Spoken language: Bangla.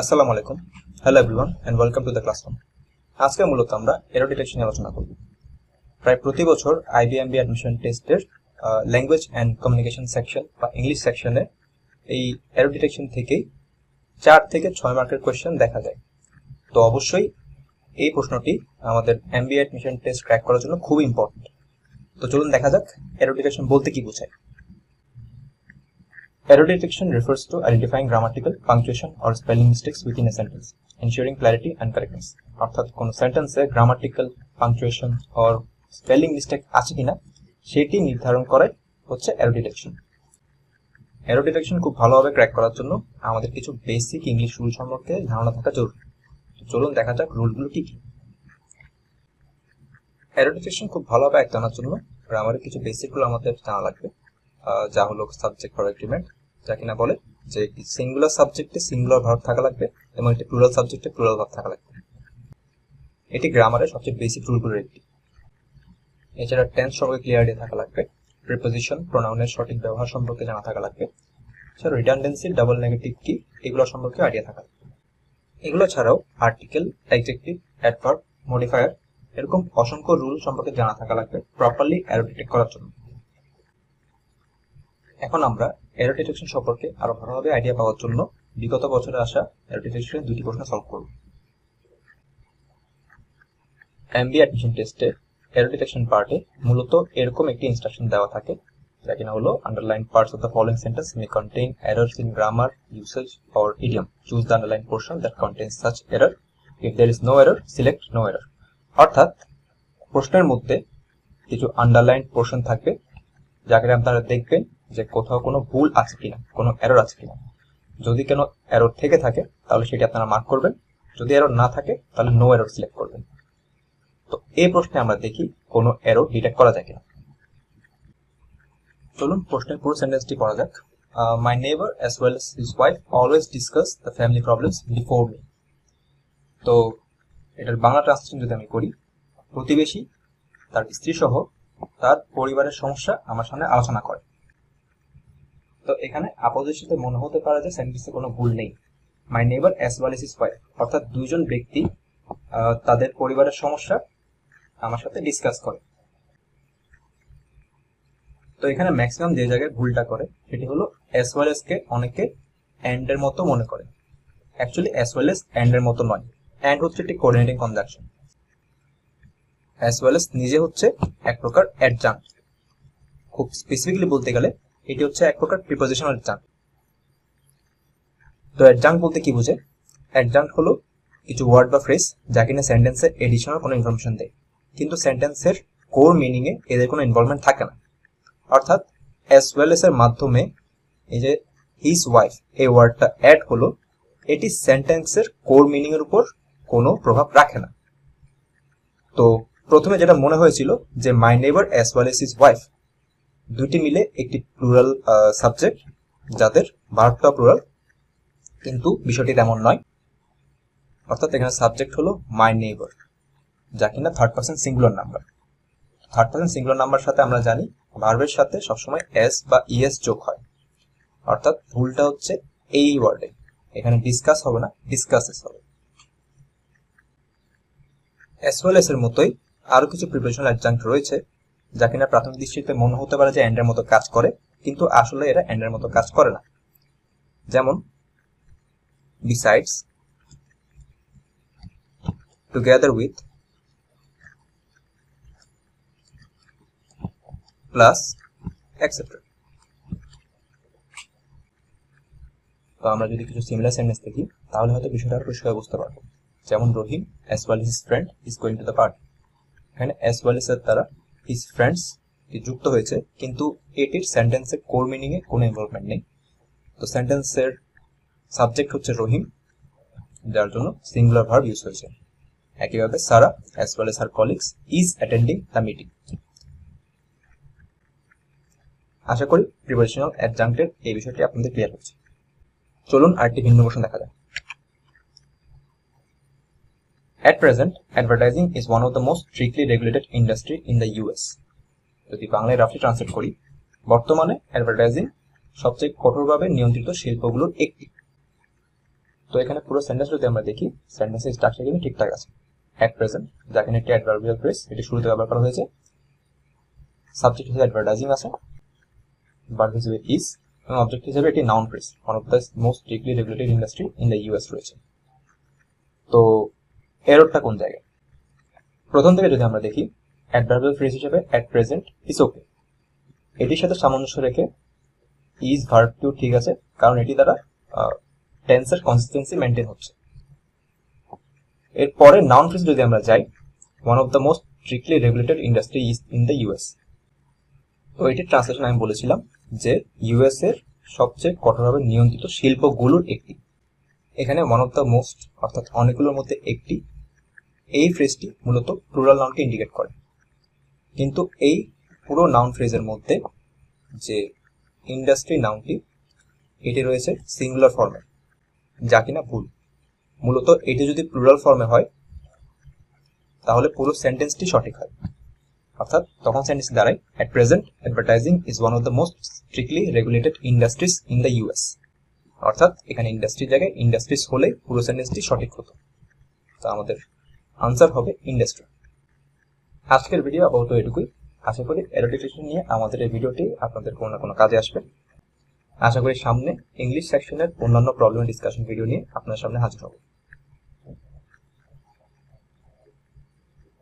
আসসালামু আলাইকুম। Hello everyone and welcome to the classroom আজকে মূলত আমরা এরো ডিটেকশন আলোচনা করব। প্রায় প্রতি বছর আইবিএমবি অ্যাডমিশন টেস্টের ল্যাঙ্গুয়েজ অ্যান্ড কমিউনিকেশন সেকশন বা ইংলিশ সেকশনে এই এরো ডিটেকশন থেকেই চার থেকে ছয় মার্কের কোয়েশ্চেন দেখা যায়। তো অবশ্যই এই প্রশ্নটি আমাদের এমবিএ অ্যাডমিশন টেস্ট ক্র্যাক করার জন্য খুব ইম্পর্টেন্ট তো চলুন দেখা যাক এরো ডিটেকশন বলতে কি বোঝায়। Error detection refers to identifying grammatical, punctuation, or spelling mistakes within a sentence, ensuring clarity and correctness. অর্থাৎ কোন সেন্টেন্সে grammatical punctuation or spelling mistake আছে কিনা সেটি নির্ধারণ করে হচ্ছে এরো ডিটেকশন এরো ডিটেকশন খুব ভালোভাবে ক্র্যাক করার জন্য আমাদের কিছু বেসিক ইংলিশ রুল সম্পর্কে ধারণা থাকা জরুরি। চলুন দেখা যাক রুলগুলো কি কি। এরো ডিটেকশন খুব ভালোভাবে এক জানার জন্য গ্রামারের কিছু বেসিক রুল আমাদের জানা লাগবে যা হলো সাবজেক্ট ফর এগ্রিমেন্ট যা কিনা বলে, যে সিঙ্গুলার সাবজেক্টে সিঙ্গুলার ভার্ব থাকা লাগবে এবং একটি প্লুরাল সাবজেক্টে প্লুরাল ভার্ব থাকা লাগবে। এটি গ্রামারের সবচেয়ে বেসিক রুলগুলোর একটি। এছাড়া টেন্স সম্পর্কে ক্লিয়ার আইডিয়া থাকা লাগবে প্রিপোজিশন প্রোনাউনের সঠিক ব্যবহার সম্পর্কে জানা থাকা লাগবে, এছাড়া রিডান্ডেন্সি ডাবল নেগেটিভ কি এগুলো সম্পর্কে আইডিয়া থাকা লাগবে। এগুলো ছাড়াও আর্টিকেল অ্যাডজেক্টিভ অ্যাডভার্ব মডিফায়ার এরকম অসংখ্য রুল সম্পর্কে জানা থাকা লাগবে প্রপারলি অ্যারো করার জন্য। এখন আমরা এরর ডিটেকশন সম্পর্কে আরও ভালোভাবে আইডিয়া পাওয়ার জন্য বিগত বছরে আসা এরর ডিটেকশনের দুটি প্রশ্ন সলভ করব। এমবি অ্যাডমিশন টেস্টে এরর ডিটেকশন পার্টে মূলত এরকম একটি ইনস্ট্রাকশন দেওয়া থাকে, যা কিনা হলো underline parts of the following sentence may contain errors in grammar usage or idiom choose the underline portion that contains such error if there is no error select no error অর্থাৎ প্রশ্নের মধ্যে কিছু আন্ডারলাইন পোর্শন থাকবে, যাকে আপনারা দেখবেন যে কোথাও কোনো ভুল আছে কিনা, কোনো এরর আছে কিনা। যদি কোনো এরর থেকে থাকে, তাহলে সেটি আপনারা মার্ক করবেন। যদি এরর না থাকে, তাহলে নো এরর সিলেক্ট করবেন। তো এই প্রশ্নে আমরা দেখি কোনো এরর ডিটেক্ট করা যায় কিনা। চলুন প্রশ্নের পুরো সেন্টেন্সটি পড়া যাক। My neighbour as well as his wife always discuss the family problems before me তো এটার বাংলা ট্রান্সলেশন যদি আমি করি, প্রতিবেশী, তার স্ত্রী সহ তার পরিবারের সমস্যা আমার সামনে আলোচনা করে। তো এখানে আপোজিশনে মনে হতে পারে যে সেন্টেন্সে কোনো ভুল নেই। My neighbour as well as his wife অর্থাৎ দুইজন ব্যক্তি তাদের পরিবারের সমস্যা আমার সাথে ডিসকাস করে। তো এখানে ম্যাক্সিমাম যে জায়গায় ভুলটা করে, সেটি হলো অ্যাজ ওয়েল এস কে অনেকে অ্যান্ড এর মতো মনে করে। Actually as well as and এর মতো নয়। অ্যান্ড হচ্ছে একটি coordinating conjunction as well as নিজে হচ্ছে এক প্রকার অ্যাডজাঙ্ক খুব স্পেসিফিকলি বলতে গেলে এটি হচ্ছে এক প্রকার প্রিপোজিশনাল অ্যাডজাঙ্ক তো অ্যাডজাঙ্ক বলতে কি বোঝে? অ্যাডজাঙ্ক হলো কিছু ওয়ার্ড বা ফ্রেজ যা কিনা সেন্টেন্সে এডিশনাল কোনো ইনফরমেশন দেয়। কিন্তু সেন্টেন্সের কোর মিনিং এ এদের কোনো ইনভলভমেন্ট থাকে না। অর্থাৎ অ্যাজ ওয়েল এস এর মাধ্যমে এই যে হিজ ওয়াইফ এই ওয়ার্ডটা অ্যাড হলো, এটি সেন্টেন্সের কোর মিনিং এর উপর কোনো প্রভাব রাখে না। তো প্রথমে যেটা মনে হয়েছিল যে my neighbour as well as is wife দুইটি মিলে একটি প্লুরাল সাবজেক্ট যাদের ভার্বটা প্লুরাল কিন্তু বিষয়টি তেমন নয়। অর্থাৎ এখানে সাবজেক্ট হলো মাই নেইবার যা কিনা third person singular number third person singular number সাথে আমরা জানি ভার্বের সাথে সবসময় এস বা ইএস যোগ হয়। অর্থাৎ ভুলটা হচ্ছে এই ওয়ার্ডে এখানে ডিসকাস হবে না ডিসকাসেস হবে। এস ওয়েল এস এর মতোই আরও কিছু প্রিপারেশন অ্যাডজাঙ্ক্ট রয়েছে। যা কিনা প্রাথমিক দৃষ্টিতে মনে হতে পারে যে এন্ডের মতো কাজ করে, কিন্তু আসলে এরা এন্ডের মতো কাজ করে না। যেমন besides together with plus etcetera তো আমরা যদি কিছু সিমিলার সেন্টেন্স দেখি, তাহলে হয়তো বিষয়টা আরও পরিষ্কার বুঝতে পারব। যেমন, Rahim as well his friend is going to the party এখানে অ্যাজ ওয়েল এর দ্বারা হিজ ফ্রেন্ডস যুক্ত হয়েছে, কিন্তু এটির সেন্টেন্সের কোর মিনিং এ কোনো ইনভলভমেন্ট নেই। তো সেন্টেন্সের সাবজেক্ট হচ্ছে রহিম, যার জন্য সিঙ্গুলার ভার্ব ইউজ হয়েছে। একইভাবে Sara as well as her colleagues is attending the meeting আশা করি প্রিপারেশনাল অ্যাডজাঙ্ক্টের এই বিষয়টি আপনাদের ক্লিয়ার হচ্ছে চলুন আরেকটি ভিন্ন কোশ্চেন দেখা যাক। At present, advertising is one of the most strictly regulated industry in the US. যদি বাংলায় রাফলি ট্রান্সলেট করি বর্তমানে অ্যাডভার্টাইজিং সবচেয়ে কঠোরভাবে নিয়ন্ত্রিত শিল্পগুলোর একটি। তো এখানে পুরো সেন্টেন্স যদি আমরা দেখি সেন্টেন্সের স্ট্রাকচার কিন্তু ঠিকঠাক আছে। অ্যাট প্রেজেন্ট যা এখানে একটি অ্যাডভার্বিয়াল ফ্রেজ এটি শুরুতে ব্যবহার করা হয়েছে। সাবজেক্ট হিসেবে অ্যাডভার্টাইজিং আছে। ভার্ব হিসেবে ইজ এবং অবজেক্ট হিসেবে একটি noun phrase one of the most strictly regulated industry in the US রয়েছে। তো এররটা কোন জায়গায়? প্রথম থেকে যদি আমরা দেখি অ্যাডভার্বিয়াল ফ্রেজ হিসেবে অ্যাট প্রেজেন্ট ইজ ওকে এটির সাথে সামঞ্জস্য রেখে ইজ ভার্ব টু ঠিক আছে, কারণ এটি দ্বারা টেন্সের কনসিস্টেন্সি মেনটেন হচ্ছে। এরপরে নাউন ফ্রেজ যদি আমরা যাই one of the most strictly regulated industry is in the US তো এটির ট্রান্সলেশন আমি বলেছিলাম যে ইউএস এর সবচেয়ে কঠোরভাবে নিয়ন্ত্রিত শিল্পগুলোর একটি। এখানে ওয়ান অফ দ্য মোস্ট অর্থাৎ অনেকগুলোর মধ্যে একটি এই ফ্রেজটি মূলত প্লুরাল নাউনকে ইন্ডিকেট করে। কিন্তু এই পুরো নাউন ফ্রেজের মধ্যে যে ইন্ডাস্ট্রি নাউনটি এটি রয়েছে সিঙ্গুলার ফর্মে যা কিনা ভুল। মূলত এটি যদি প্লুরাল ফর্মে হয়, তাহলে পুরো সেন্টেন্সটি সঠিক হয়। অর্থাৎ তখন সেন্টেন্স দাঁড়ায় at present advertising is one of the most strictly regulated industries in the US অর্থাৎ এখানে ইন্ডাস্ট্রির জায়গায় ইন্ডাস্ট্রিজ হলে পুরো সেন্টেন্সটি সঠিক হতো। তা আমাদের আনসার হবে ইন্ডাস্ট্রি আজকের ভিডিও আপাতত এটুকুই। আশা করি এরোটিফিকেশন নিয়ে আমাদের এই ভিডিওটি আপনাদের কোনো না কোনো কাজে আসবে। আশা করি সামনে ইংলিশ সেকশনের অন্যান্য প্রবলেম ডিসকাশন ভিডিও নিয়ে আপনার সামনে হাজির হব।